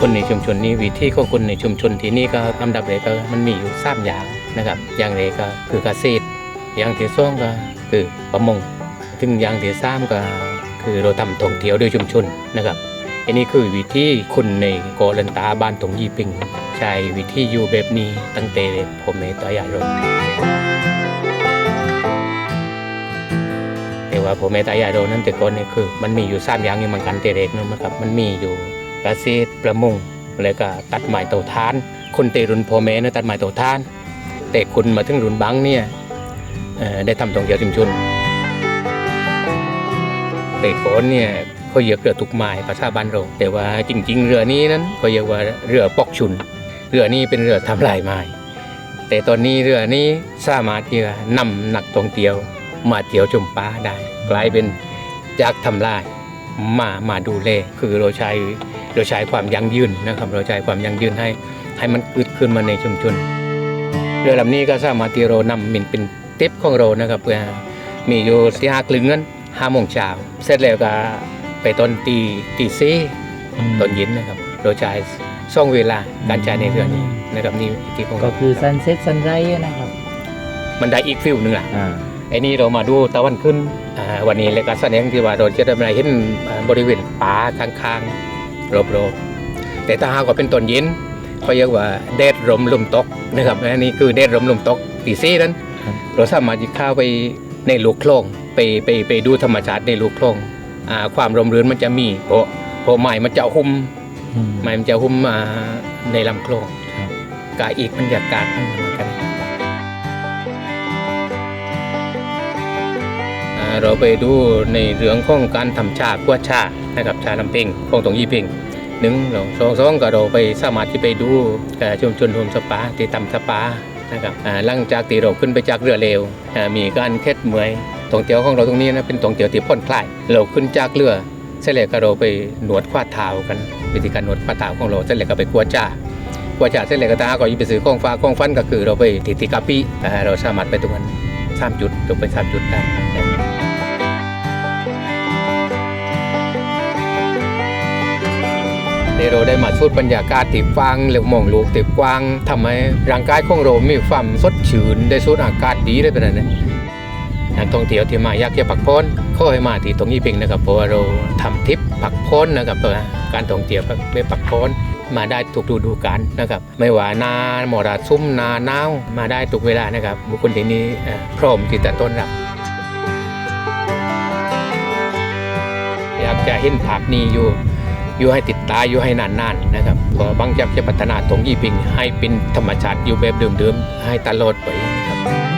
คนในชุมชนนี้วิธีของคนในชุมชนที่นี่ก็ลำดับเลยก็มันมีอยู่สามอย่างนะครับ อย่างแรกก็คือเกษตรอย่างที่สองก็คือประมงถึงอย่างที่สามก็คือเราทำท่องเที่ยวโดยชุมชนนะครับอันนี้คือวิธีคนในเกาะลันตาบ้านตงยี่ปิงใช้วิธีอยู่แบบนี้ตั้งแต่ผมในตายายรแต่ว่าผมในตายายโรนั้นแต่ก่อนนี่คือมันมีอยู่สามอย่างอยู่เหมือนกันแต่เด็กนะครับ มันมีอยู่เกษตรประมงแล้วก็ตัดไม้เตาถ่าน คนเตรุนพ่อแม่เนี่ยตัดไม้เตาถ่าน แต่คุณมาถึงรุนบังเนี่ยได้ทำท่องเที่ยวชุมชนแต่ก่อนเนี่ยเขาเหยียบเรือทุกไม้ภาษาบ้านเราแต่ว่าจริง ๆ เรือนี้นั้นเขาเรียกว่าเรือปอกชุน เรือนี้เป็นเรือทำลายไม้แต่ตอนนี้เรือนี้สามารถที่จะนำนักท่องเที่ยว มาเที่ยวชมป่าได้ กลายเป็นจากทำลายมามาดูแลคือเราใช้เราใช้ความยั่งยืนนะครับเราใช้ความยั่งยืนให้ให้มันเกิดขึ้นมาในชุมชนเรือลำนี้ก็สามารถที่เรานำมินเป็นเต็ปของเรานะครับเพื่อมีอยู่สี่ห้าคลึงนั้นห้าโมงเช้าเสร็จแล้วก็ไปตอนตีตีซีตอนเย็นนะครับเราใช้ช่องเวลาการใช้ในเรือนี้นะครับนี่ที่ของก็เราคือซันเซ็ตซันไรนะครับ มันได้อีกฟิลหนึ่งอะอ่า ไอ้นี่เรามาดูตะวันขึ้นอ่าวันนี้รายการแสดงที่ว่าเราจะได้มาเห็นอ่าบริเวณป่าข้างๆรอบๆแต่ถ้าหากว่าเป็นตอนเย็นเขาเรียกว่าแดดลมลมตกนะครับอันนี้คือแดดลมลมตกตีซี่นั้นเราสามารถจะเข้าไปในลูกโคลงไปไปไปดูธรรมชาติในลูกโคลงอ่าความร่มรื่นมันจะมีเพราะเพราะไม้มันจะหุ้มอืมไม้มันจะหุ้มมาในลำโคลงครับกาอีกบรรยากาศไม่เหมือนกัน เราไปดูในเรื่องของการทำชากัวชานะครับชาลำเพ็งของตรงยี่เพ็งหนึ่งเราสองสองก็เราไปสามารถที่ไปดูชุมชนโฮมสปาที่ทำสปานะครับอ่าหลังจากที่เราขึ้นไปจากเรือเร็วอ่ามีการเคล็ดเมยท่องเที่ยวของเราตรงนี้นะเป็นท่องเที่ยวที่ผ่อนคลายเราขึ้นจากเรือเสร็จแล้วก็เราไปหนวดควาดเท้ากันวิธีการหนวดควาดเท้าของเราเสร็จแล้วก็ไปกัวจ้ากว่าจะเส้นเหล็กกระตาก็ยิ่งไปซื้อของฟ้าของฟันก็คือเราไปติดติกาปีอ่าเราสามารถไปตรงนั้นสามจุดตรงไปสามจุดได้ เดี๋ยวเราได้มาสูดบรรยากาศติดฟังหรือมองลูกติดกว้างทำให้ร่างกายของเรามีความสดชื่นได้สูดอากาศดีได้เป็นอะไรนักท่องเที่ยวที่มาอยากจะพักผ่อนขอให้มาที่ตรงนี้เพียงนะครับเพราะว่าเราทำทริปพักผ่อนนะครับเพื่อการท่องเที่ยวไปพักผ่อนมาได้ทุกฤดูกาลนะครับ ไม่ว่านาหมอราซุ่มนาหนาวมาได้ทุกเวลานะครับบุคคลที่นี้พร้อมที่จะต้อนรับอยากจะเห็นภาพนี้อยู่ อยู่ให้ติดตาอยู่ให้นานๆนะครับก็บางอยากจะพัฒนาตรงยี่ปิงให้เป็นธรรมชาติอยู่แบบเดิมๆให้ตลอดไปครับ